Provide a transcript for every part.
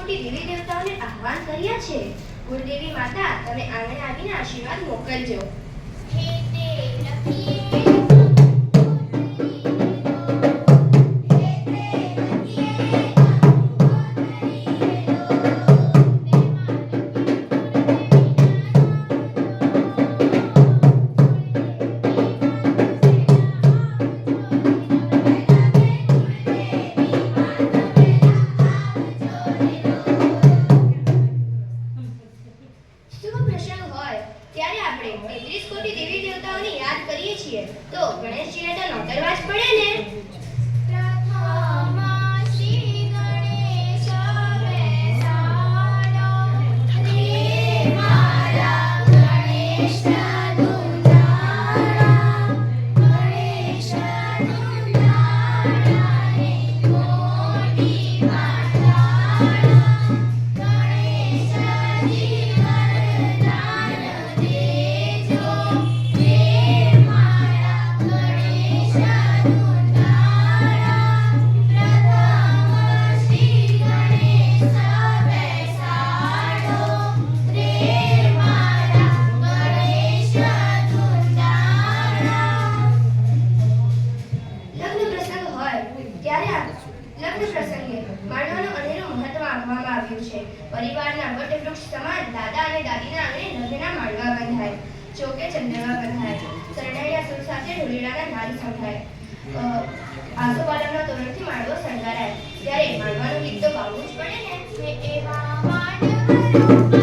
કોટી દેવી દેવતાઓને આહવાન કર્યા છે. કુળદેવી માતા તમે આંગણે આવીને આશીર્વાદ મોકલજો. શુભ તો ગણેશજીને તો નોકરવા જ પડે ને? આવ્યું છે. પરિવારના વટવૃક્ષ સમાન દાદા અને દાદીના આંગણે લગ્નના માળવા બંધાય. ચોકે ચંદ્રવા બંધાય. શરણાઈના સુર સાથે ઢોલીડાના નાદ સંભળાય. આસોપાલવના તોરણથી માળવો શણગારાય. ત્યારે માળવાનું ગીત તો ગાવું જ પડે ને. એવા દીકરી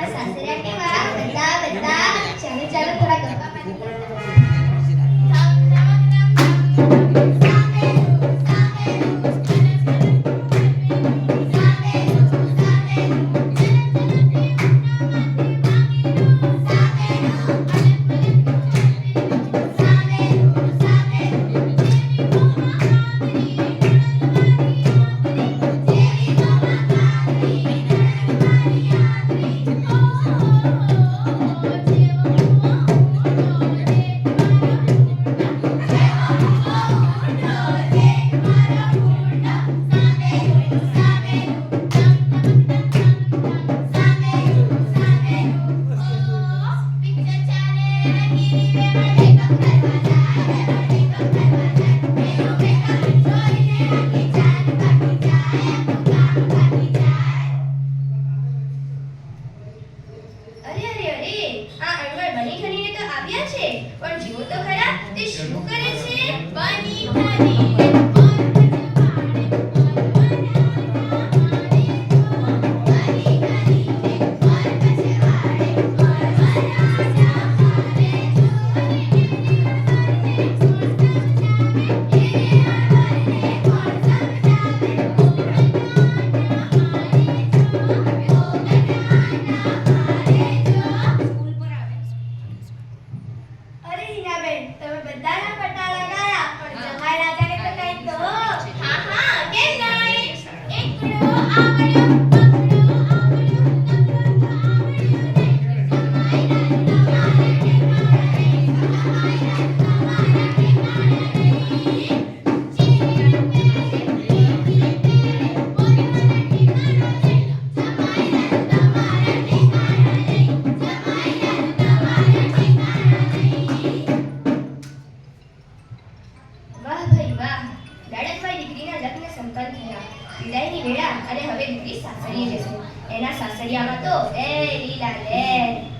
જશે પણ જુઓ તો ખરા તે શું કરે છે? બની ઠની દીકરીના લગ્ન સંપન્ન થયા. વિદાયની વેળા, અને હવે દીકરી સાસરીએ જશે. એના સાસરિયામાં તો એ લીલા લેર